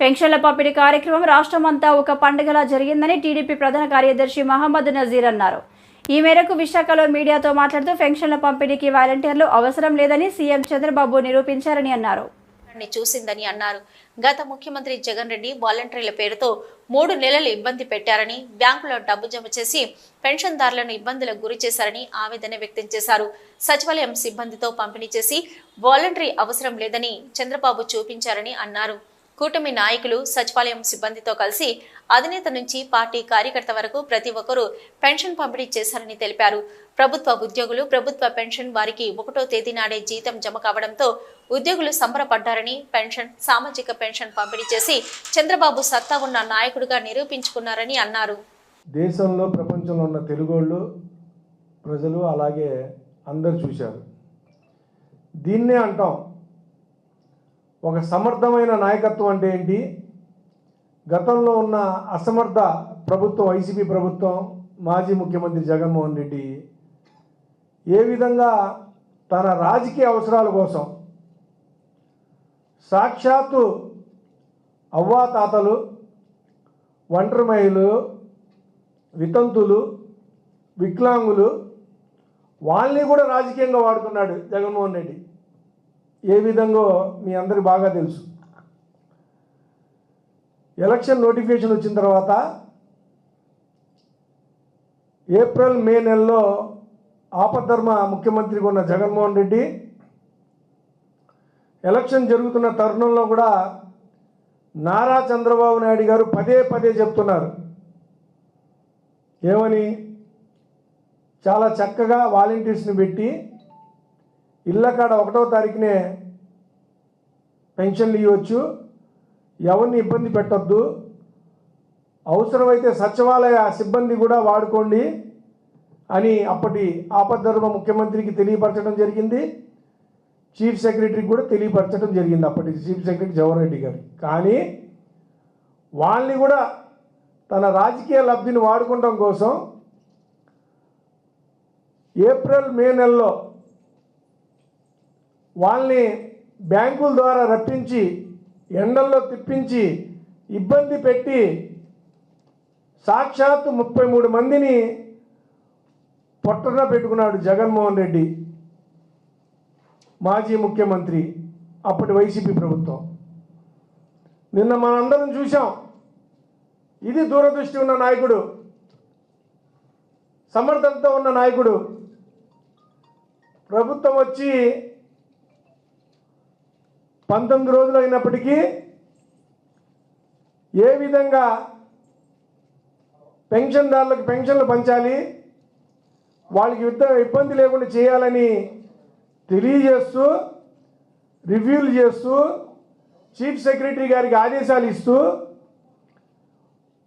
పెన్షన్ల పంపిణీ కార్యక్రమం రాష్ట్రమంతా ఒక పండుగలా జరిగిందని టీడీపీ ప్రధాన కార్యదర్శి మహమ్మద్ నజీర్ అన్నారు. ఈ మేరకు విశాఖలో మీడియాతో మాట్లాడుతూ పెన్షన్ల పంపిణీకి వాలంటీర్లు అవసరం లేదని సీఎం చంద్రబాబు నిరూపించారని అన్నారు. చూసిందని అన్నారు. గత ముఖ్యమంత్రి జగన్ రెడ్డి వాలంటీర్ల పేరుతో మూడు నెలలు ఇబ్బంది పెట్టారని బ్యాంకులో డబ్బు జమ చేసి పెన్షన్దారులను ఇబ్బందులకు గురి చేశారని ఆవేదన వ్యక్తం చేశారు. సచివాలయం సిబ్బందితో పంపిణీ చేసి వాలంటరీ అవసరం లేదని చంద్రబాబు చూపించారని అన్నారు. కూటమి నాయకులు సచివాలయం సిబ్బందితో కలిసి అధినేత నుంచి పార్టీ కార్యకర్త వరకు ప్రతి ఒక్కరూ పెన్షన్ పంపిణీ చేశారని తెలిపారు. ప్రభుత్వ ఉద్యోగులు ప్రభుత్వ పెన్షన్ వారికి ఒకటో తేదీ నాడే జీతం జమ కావడంతో ఉద్యోగులు సంబరపడ్డారని పెన్షన్ సామాజిక పెన్షన్ పంపిణీ చేసి చంద్రబాబు సత్తా ఉన్న నాయకుడిగా నిరూపించుకున్నారని అన్నారు. దేశంలో ప్రపంచంలో ఉన్న తెలుగోళ్ళు ప్రజలు అలాగే అందరు చూశారు. దీన్నే అంటాం ఒక సమర్థమైన నాయకత్వం అంటే ఏంటి? గతంలో ఉన్న అసమర్థ ప్రభుత్వం వైసీపీ ప్రభుత్వం మాజీ ముఖ్యమంత్రి జగన్మోహన్ రెడ్డి ఏ విధంగా తన రాజకీయ అవసరాల కోసం సాక్షాత్తు అవ్వాతాతలు ఒంటరిమహిళలు వితంతులు వికలాంగులు వాళ్ళని కూడా రాజకీయంగా వాడుకున్నాడు జగన్మోహన్ రెడ్డి. ఏ విధంగా మీ అందరికి బాగా తెలుసు. ఎలక్షన్ నోటిఫికేషన్ వచ్చిన తర్వాత ఏప్రిల్ మే నెలలో ఆపద్ధర్మ ముఖ్యమంత్రిగా ఉన్న జగన్మోహన్ రెడ్డి ఎలక్షన్ జరుగుతున్న తరుణంలో కూడా నారా చంద్రబాబు నాయుడు గారు పదే పదే చెప్తున్నారు. ఏమని? చాలా చక్కగా వాలంటీర్స్ని పెట్టి ఇళ్ళ కాడ తారీఖునే పెన్షన్లు ఇవ్వచ్చు ఎవరిని ఇబ్బంది పెట్టొద్దు. అవసరమైతే సచివాలయ సిబ్బంది కూడా వాడుకోండి అని అప్పటి ఆపద్ధర్మ ముఖ్యమంత్రికి తెలియపరచడం జరిగింది. చీఫ్ సెక్రటరీకి కూడా తెలియపరచడం జరిగింది అప్పటి చీఫ్ సెక్రటరీ జవహర్ రెడ్డి గారు. కానీ వాళ్ళని కూడా తన రాజకీయ లబ్ధిని వాడుకోవడం కోసం ఏప్రిల్ మే నెలలో వాళ్ళని బ్యాంకుల ద్వారా రప్పించి ఎండల్లో తిప్పించి ఇబ్బంది పెట్టి సాక్షాత్తు ముప్పై మూడు మందిని పొట్టన పెట్టుకున్నాడు జగన్మోహన్ రెడ్డి మాజీ ముఖ్యమంత్రి అప్పటి వైసీపీ ప్రభుత్వం. నిన్న మనందరం చూసాం ఇది దూరదృష్టి ఉన్న నాయకుడు సమర్థతతో ఉన్న నాయకుడు ప్రభుత్వం వచ్చి పంతొమ్మిది రోజులు అయినప్పటికీ ఏ విధంగా పెన్షన్దారులకు పెన్షన్లు పంచాలి వాళ్ళకి యుద్ధ ఇబ్బంది లేకుండా చేయాలని తెలియజేస్తూ రివ్యూలు చేస్తూ చీఫ్ సెక్రటరీ గారికి ఆదేశాలు ఇస్తూ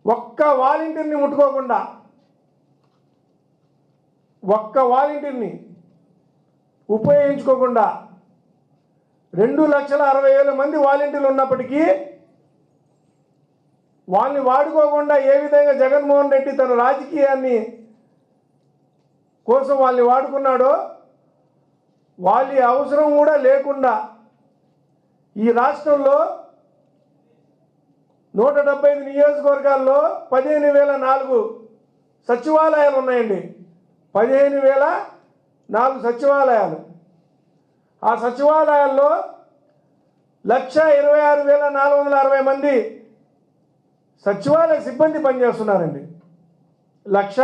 ఒక్క వాలంటీర్ని ముట్టుకోకుండా ఒక్క వాలంటీర్ని ఉపయోగించుకోకుండా రెండు లక్షల అరవై వేల మంది వాలంటీర్లు ఉన్నప్పటికీ వాళ్ళని వాడుకోకుండా ఏ విధంగా జగన్మోహన్ రెడ్డి తన రాజకీయాన్ని కోసం వాళ్ళని వాడుకున్నాడో వాళ్ళ అవసరం కూడా లేకుండా ఈ రాష్ట్రంలో నూట డెబ్బై ఐదు నియోజకవర్గాల్లో పదిహేను వేల నాలుగు సచివాలయాలు ఉన్నాయండి. పదిహేను వేల నాలుగు సచివాలయాలు. ఆ సచివాలయాల్లో లక్ష ఇరవై ఆరు వేల నాలుగు వందల అరవై మంది సచివాలయ సిబ్బంది పనిచేస్తున్నారండి. లక్ష